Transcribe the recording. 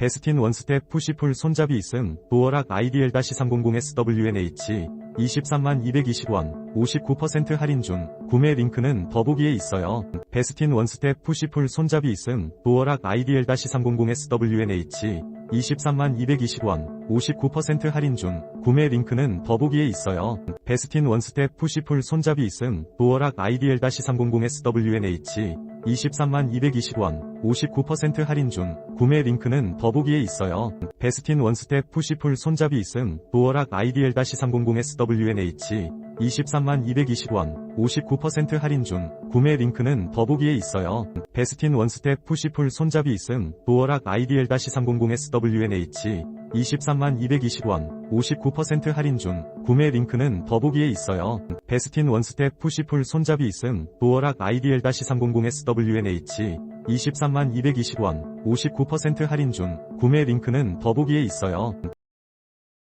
베스틴 원스텝 푸시풀 손잡이 있음 도어락 IDL-300SWNH 23만 220원 59% 할인 중 구매 링크는 더보기에 있어요. 베스틴 원스텝 푸시풀 손잡이 있음 도어락 IDL-300SWNH 23만 220원 59% 할인 중 구매 링크는 더보기에 있어요. 베스틴 원스텝 푸시풀 손잡이 있음 도어락 IDL-300SWNH 23만 220원 59% 할인 중 구매 링크는 더보기에 있어요. 베스틴 원스텝 푸시풀 손잡이 있음 도어락 IDL-300SWNH 23만 220원 59% 할인 중 구매 링크는 더보기에 있어요. 베스틴 원스텝 푸시풀 손잡이 있음 도어락 IDL-300SWNH 23만 220원 59% 할인 중 구매 링크는 더보기에 있어요. 베스틴 원스텝 푸시풀 손잡이 있음 도어락 IDL-300SWNH 23만 220원 59% 할인 중 구매 링크는 더보기에 있어요.